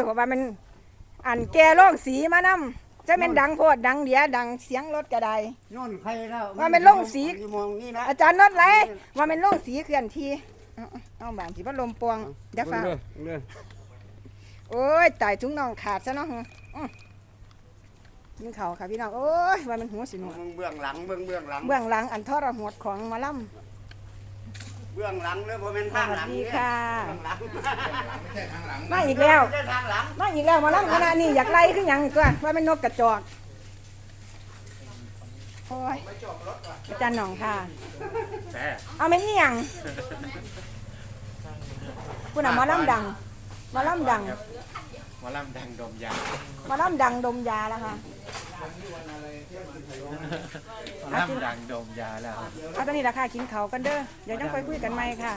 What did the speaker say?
โอ้ยผมว่ามันอันแกโลกสีมานำจะเป็นดังโพดดังเดียดังเสียงรถกระไดโน่นใครแล้วว่าเป็นโล่งสีมองนี่นะอาจารย์นดไรว่าเป็นโลกสีเคลื่อนที่เอาเอาเอาบานสิพัดลมปวงเดี๋ยวฟ้าเบิ่งเด้อโอ้ยตายถุงน่องขาดซะเนาะอื้อกินเขาวค่ะพี่น้องโอ้ยว่ามันหัวสิหนวเบิ่งเบื้องหลังเบิ่งเบื้องหลังเบื้องหลังอันทรหดของหมาล่ เบื้องหลังเลยบ่เป็นำสทางวัหสลังดีเนี่ยค่ะ เบื้องหลังมาอีกแล้วไม่ใช่ทางหลังมาอีกแล้วหมาล่ำคณะนี้อยากไล่ขึ้นยังอีกตัวว่าเป็นนกกระจอกโอ้ยอาจารย์หน่องค่ะ แต่เอาไม่นี่ยังคุณอะหมอลำดังหมอลำดังหมอลำดังดมยาหมอลำดังดมยาแล้วค่ะ หมอลำดังดมยาแล้ว เอาตอนนี้ราคากินเขาวกันเด้อเดี๋ยวต้องไปคุยกันใหม่ค่ะ